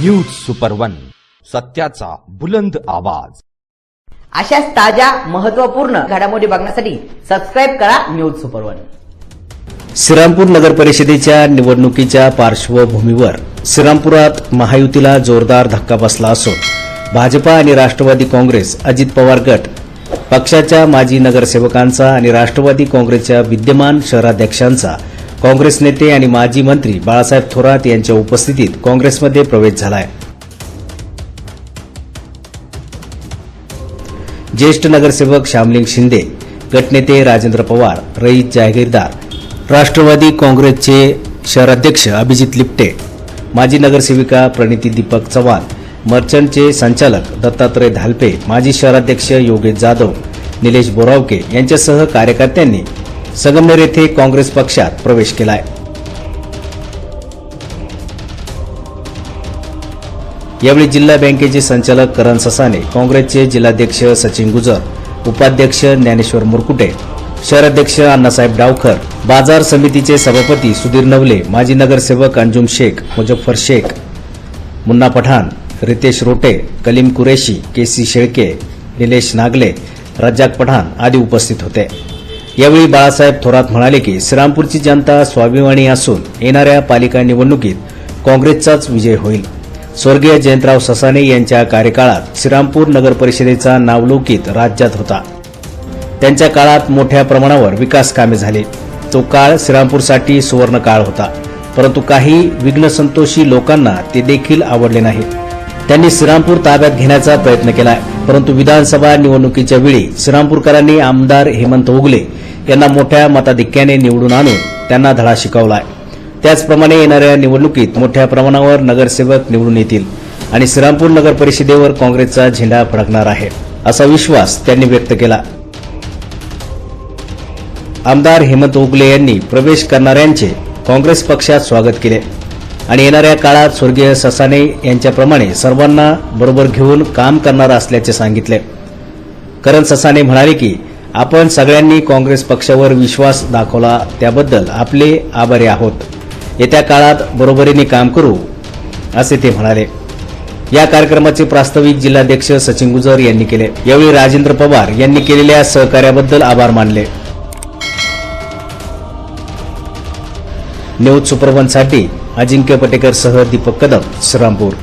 News super one सत्याचा बुलंद आवाज. अशाच ताज्या महत्त्वपूर्ण घडामोडी बघण्यासाठी सबस्क्राईब करा न्यूज सुपर वन श्रीरामपूर नगर परिषदेच्या निवडणुकीच्या पार्श्वभूमीवर श्रीरामपुरात महायुतीला जोरदार धक्का बसला असून भाजपा आणि राष्ट्रवादी काँग्रेस अजित पवार गट पक्षाच्या माजी नगरसेवकांचा आणि राष्ट्रवादी काँग्रेसच्या विद्यमान शहराध्यक्षांचा काँग्रेस नेते आणि माजी मंत्री बाळासाहेब थोरात यांच्या उपस्थितीत काँग्रेसमध्ये प्रवेश झालाय. ज्येष्ठ नगरसेवक श्यामलिंग शिंदे गटनेते राजेंद्र पवार रईत जहागीरदार राष्ट्रवादी काँग्रेसचे शहराध्यक्ष अभिजित लिपटे माजी नगरसेविका प्रणिती दीपक चव्हाण मर्चंटचे संचालक दत्तात्रय धालपे माजी शहराध्यक्ष योगेश जाधव निलेश बोरावके यांच्यासह कार्यकर्त्यांनी संगमनेर येथे काँग्रेस पक्षात प्रवेश केलाय. यावेळी जिल्हा बँकेचे संचालक करण ससाने काँग्रेसचे जिल्हाध्यक्ष सचिन गुजर उपाध्यक्ष ज्ञानेश्वर मुरकुटे शहराध्यक्ष अण्णासाहेब डावखर बाजार समितीचे सभापती सुधीर नवले माजी नगरसेवक अंजुम शेख मुजफ्फर शेख मुन्ना पठाण रितेश रोटे कलीम कुरेशी केसी शेळके निलेश नागले रज्जाक पठाण आदी उपस्थित होते. यावेळी बाळासाहेब थोरात म्हणाले की श्रीरामपूरची जनता स्वाभिमानी असून येणाऱ्या पालिका निवडणुकीत काँग्रेसचाच विजय होईल. स्वर्गीय जयंतराव ससाने यांच्या कार्यकाळात श्रीरामपूर नगर परिषदेचा नावलौकिक राज्यात होता. त्यांच्या काळात मोठ्या प्रमाणावर विकास कामे झाली. तो काळ श्रीरामपूरसाठी सुवर्ण काळ होता. परंतु काही विघ्नसंतोषी लोकांना ते देखील आवडले नाही. त्यांनी श्रीरामपूर ताब्यात घेण्याचा प्रयत्न केलाय परंतु विधानसभा निवडणुकीच्या वेळी श्रीरामपूरकरांनी आमदार हेमंत उगले यांना मोठ्या मताधिक्याने निवडून आणून त्यांना धडा शिकवलाय त्याचप्रमाणे येणाऱ्या निवडणुकीत मोठ्या प्रमाणावर नगरसेवक निवडून येतील आणि श्रीरामपूर नगर परिषदेवर काँग्रेसचा झेंडा फडकणार आहे असा विश्वास त्यांनी व्यक्त केला. आमदार हेमंत उगले यांनी प्रवेश करणाऱ्यांचे काँग्रेस पक्षात स्वागत केले. आणि येणाऱ्या काळात स्वर्गीय ससाने यांच्याप्रमाणे सर्वांना बरोबर घेऊन काम करणार असल्याचे सांगितले. करण ससाने म्हणाले की आपण सगळ्यांनी काँग्रेस पक्षावर विश्वास दाखवला त्याबद्दल आपले आभारी आहोत. येत्या काळात बरोबरीने काम करू असे ते म्हणाले. या कार्यक्रमाचे प्रास्ताविक जिल्हाध्यक्ष सचिन गुजर यांनी केले. यावेळी राजेंद्र पवार यांनी केलेल्या सहकार्याबद्दल आभार मानले. न्यूज सुपरवनसाठी अजिंक्य पटेकरसह दीपक कदम श्रीरामपूर.